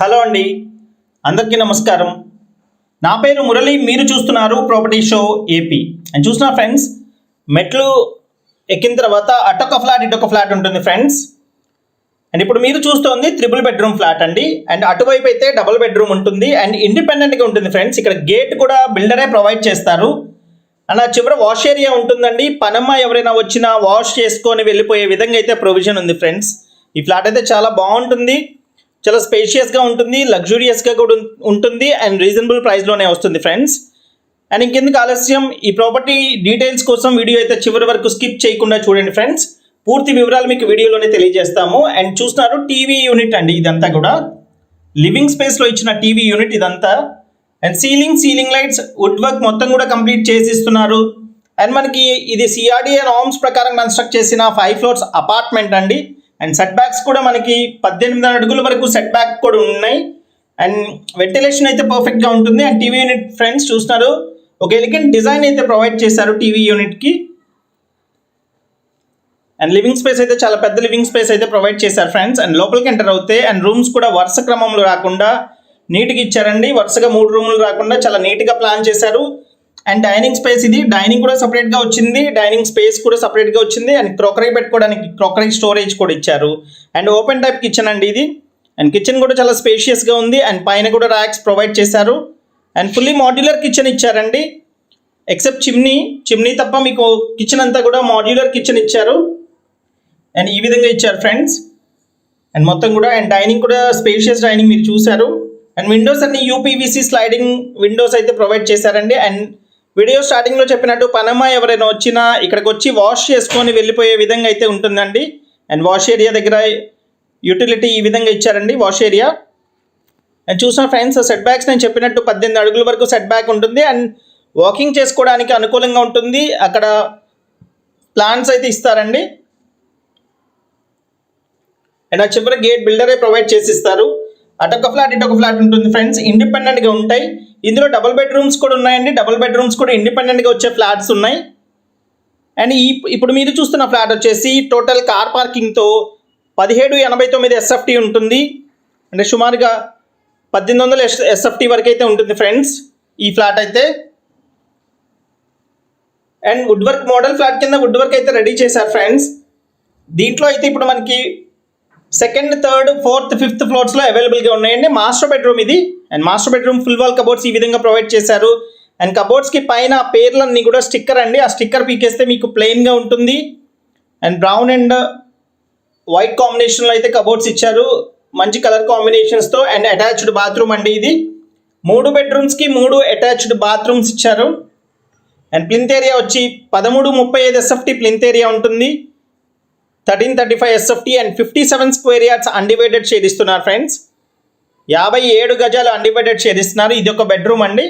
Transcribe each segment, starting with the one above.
Hello అండి. అందరికీ నమస్కారం. నా పేరు మురళి మీరు చూస్తున్నారు ప్రాపర్టీ షో ఏపీ అండ్ చూసిన ఫ్రెండ్స్ మెట్లు ఎక్కిన తర్వాత అటొక ఫ్లాట్ ఇటొక ఫ్లాట్ ఉంటుంది ఫ్రెండ్స్ అండ్ ఇప్పుడు మీరు చూస్తోంది త్రిపుల్ బెడ్రూమ్ ఫ్లాట్ అండి. అండ్ అటువైపు అయితే డబుల్ బెడ్రూమ్ ఉంటుంది. అండ్ ఇండిపెండెంట్గా ఉంటుంది ఫ్రెండ్స్ ఇక్కడ గేట్ కూడా బిల్డరే ప్రొవైడ్ చేస్తారు. అండ్ ఆ చివర వాష్ ఏరియా ఉంటుందండి. పనమ్మ ఎవరైనా వచ్చినా వాష్ చేసుకొని వెళ్ళిపోయే విధంగా అయితే ప్రొవిజన్ ఉంది ఫ్రెండ్స్ ఈ ఫ్లాట్ అయితే చాలా బాగుంటుంది. చాలా స్పేషియస్గా ఉంటుంది లగ్జూరియస్గా కూడా ఉంటుంది అండ్ రీజనబుల్ ప్రైస్లోనే వస్తుంది ఫ్రెండ్స్ అండ్ ఇంకెందుకు ఆలస్యం? ఈ ప్రాపర్టీ డీటెయిల్స్ కోసం వీడియో అయితే చివరి వరకు స్కిప్ చేయకుండా చూడండి ఫ్రెండ్స్ పూర్తి వివరాలు మీకు వీడియోలోనే తెలియజేస్తాము. అండ్ చూస్తున్నారు టీవీ యూనిట్ అండి ఇదంతా కూడా. లివింగ్ స్పేస్లో ఇచ్చిన టీవీ యూనిట్ ఇదంతా. And ceiling ceiling lights wood work మొత్తం కూడా కంప్లీట్ చేసి ఇస్తున్నారు అండ్ మనకి ఇది సిఆర్డిఏ నామ్స్ ప్రకారం కన్స్ట్రక్ట్ చేసిన ఫైవ్ ఫ్లోర్స్ అపార్ట్మెంట్ అండి. అండ్ సెట్ బ్యాక్స్ కూడా మనకి పద్దెనిమిది అడుగుల వరకు సెట్ బ్యాక్ కూడా ఉన్నాయి. అండ్ వెంటిలేషన్ అయితే పర్ఫెక్ట్గా ఉంటుంది. అండ్ టీవీ యూనిట్ ఫ్రెండ్స్ చూస్తున్నారు. ఒక ఎలిగెంట్ డిజైన్ అయితే ప్రొవైడ్ చేశారు టీవీ యూనిట్కి అండ్ లివింగ్ స్పేస్ అయితే చాలా పెద్ద లివింగ్ స్పేస్ అయితే ప్రొవైడ్ చేశారు ఫ్రెండ్స్ అండ్ లోపలికి ఎంటర్ అవుతే అండ్ రూమ్స్ కూడా వరుస క్రమంలో రాకుండా నీట్గా ఇచ్చారండి. వరుసగా మూడు రూములు రాకుండా చాలా నీట్గా ప్లాన్ చేశారు. అండ్ డైనింగ్ స్పేస్ ఇది. డైనింగ్ కూడా సపరేట్గా వచ్చింది. డైనింగ్ స్పేస్ కూడా సపరేట్గా వచ్చింది. అండ్ క్రోకరీ పెట్టుకోవడానికి క్రోకరీ స్టోరేజ్ కూడా ఇచ్చారు. అండ్ ఓపెన్ టైప్ కిచెన్ అండి ఇది. అండ్ కిచెన్ కూడా చాలా స్పేషియస్గా ఉంది. అండ్ పైన కూడా ర్యాక్స్ ప్రొవైడ్ చేశారు. అండ్ ఫుల్లీ మాడ్యులర్ కిచెన్ ఇచ్చారండి. ఎక్సెప్ట్ చిమ్నీ చిమ్నీ తప్ప మీకు కిచెన్ అంతా కూడా మాడ్యులర్ కిచెన్ ఇచ్చారు. అండ్ ఈ విధంగా ఇచ్చారు ఫ్రెండ్స్ అండ్ మొత్తం కూడా అండ్ డైనింగ్ కూడా స్పేషియస్ డైనింగ్ మీరు చూశారు. అండ్ విండోస్ అన్ని యూపీవీసీ స్లైడింగ్ విండోస్ అయితే ప్రొవైడ్ చేశారండి. అండ్ వీడియో స్టార్టింగ్లో చెప్పినట్టు పనమ్మ ఎవరైనా వచ్చినా ఇక్కడికి వచ్చి వాష్ చేసుకొని వెళ్ళిపోయే విధంగా అయితే ఉంటుందండి. అండ్ వాష్ ఏరియా దగ్గర యూటిలిటీ ఈ విధంగా ఇచ్చారండి వాష్ ఏరియా అండ్ చూసిన ఫ్రెండ్స్ సెట్ బ్యాక్స్ నేను చెప్పినట్టు పద్దెనిమిది అడుగుల వరకు సెట్ బ్యాక్ ఉంటుంది. అండ్ వాకింగ్ చేసుకోవడానికి అనుకూలంగా ఉంటుంది. అక్కడ ప్లాన్స్ అయితే ఇస్తారండి. అండ్ ఆ చివరి గేట్ బిల్డరే ప్రొవైడ్ చేసి ఇస్తారు. అటొక ఫ్లాట్ ఇటొక ఫ్లాట్ ఉంటుంది ఫ్రెండ్స్ ఇండిపెండెంట్గా ఉంటాయి. ఇందులో డబుల్ బెడ్రూమ్స్ కూడా ఉన్నాయండి. డబుల్ బెడ్రూమ్స్ కూడా ఇండిపెండెంట్గా వచ్చే ఫ్లాట్స్ ఉన్నాయి. అండ్ ఈ ఇప్పుడు మీరు చూస్తున్న ఫ్లాట్ వచ్చేసి టోటల్ కార్ పార్కింగ్తో పదిహేడు ఎనభై తొమ్మిది ఎస్ఎఫ్టీ ఉంటుంది. అంటే సుమారుగా పద్దెనిమిది వందల ఎస్ ఎస్ఎఫ్టీ వరకు అయితే ఉంటుంది ఫ్రెండ్స్ ఈ ఫ్లాట్ అయితే. And wood work model flat కింద వుడ్ వర్క్ అయితే రెడీ చేశారు ఫ్రెండ్స్ దీంట్లో అయితే ఇప్పుడు మనకి సెకండ్ థర్డ్ ఫోర్త్ ఫిఫ్త్ ఫ్లోర్స్లో అవైలబుల్గా ఉన్నాయండి. మాస్టర్ బెడ్రూమ్ ఇది. And master bedroom full wall cupboards ఈ విధంగా ప్రొవైడ్ చేశారు. అండ్ కబోర్డ్స్కి పైన పేర్లన్నీ కూడా స్టిక్కర్ అండి. ఆ స్టిక్కర్ పీకేస్తే మీకు ప్లెయిన్గా ఉంటుంది. అండ్ బ్రౌన్ అండ్ వైట్ కాంబినేషన్లో అయితే కబోర్డ్స్ ఇచ్చారు. మంచి కలర్ కాంబినేషన్స్తో అండ్ అటాచ్డ్ బాత్రూమ్ అండి ఇది. మూడు బెడ్రూమ్స్కి మూడు అటాచ్డ్ బాత్రూమ్స్ ఇచ్చారు. అండ్ ప్లింత్ ఏరియా వచ్చి పదమూడు ముప్పై ఐదు ఎస్ఎఫ్టీ ప్లింత్ ఏరియా ఉంటుంది. Thirteen thirty five SFT and fifty seven square yards undivided share ఇస్తున్నారు ఫ్రెండ్స్ యాభై ఏడు గజాలు అన్డివైడెడ్ షేర్ ఇస్తున్నారు ఇది ఒక బెడ్రూమ్ అండి.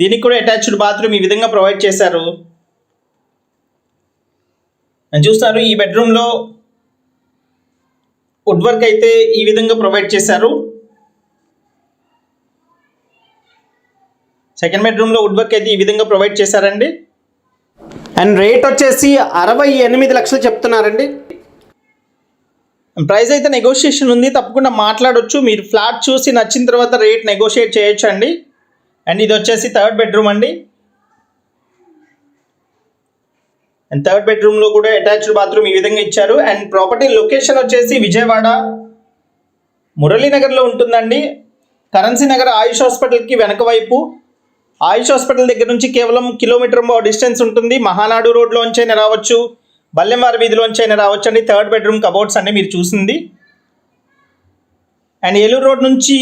దీనికి కూడా అటాచ్డ్ బాత్రూమ్ ఈ విధంగా ప్రొవైడ్ చేశారు. చూస్తారు ఈ బెడ్రూమ్లో వుడ్ వర్క్ అయితే ఈ విధంగా ప్రొవైడ్ చేశారు. సెకండ్ బెడ్రూమ్లో వుడ్ వర్క్ అయితే ఈ విధంగా ప్రొవైడ్ చేశారండి. అండ్ రేట్ వచ్చేసి అరవై ఎనిమిది లక్షలు చెప్తున్నారండి. ప్రైస్ అయితే నెగోషియేషన్ ఉంది. తప్పకుండా మాట్లాడొచ్చు. మీరు ఫ్లాట్ చూసి నచ్చిన తర్వాత రేట్ నెగోషియేట్ చేయొచ్చు అండి అండ్ ఇది వచ్చేసి థర్డ్ బెడ్రూమ్ అండి. అండ్ థర్డ్ బెడ్రూమ్లో కూడా అటాచ్డ్ బాత్రూమ్ ఈ విధంగా ఇచ్చారు. అండ్ ప్రాపర్టీ లొకేషన్ వచ్చేసి విజయవాడ మురళీనగర్లో ఉంటుందండి. కరెన్సీ నగర్ ఆయుష్ హాస్పిటల్కి వెనక వైపు. ఆయుష్ హాస్పిటల్ దగ్గర నుంచి కేవలం కిలోమీటర్ డిస్టెన్స్ ఉంటుంది. మహానాడు రోడ్లోంచే అయినా రావచ్చు. బల్లెంవారి వీధిలోంచి అయినా రావచ్చండి. థర్డ్ బెడ్రూమ్ కబోర్డ్స్ అండి మీరు చూసింది. అండ్ ఏలూరు రోడ్ నుంచి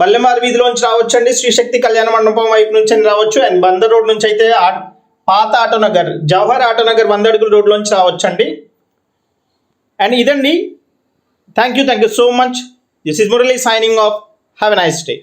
బల్లెమారి వీధిలోంచి రావచ్చండి. శ్రీశక్తి కళ్యాణ మండపం వైపు నుంచి అని రావచ్చు. అండ్ బందర్ రోడ్ నుంచి అయితే పాత ఆటో నగర్ జవహర్ ఆటో నగర్ వంద అడుగుల రోడ్లోంచి రావచ్చండి. అండ్ ఇదండి. Thank you thank you so much. This is Murali signing off. Have a nice day.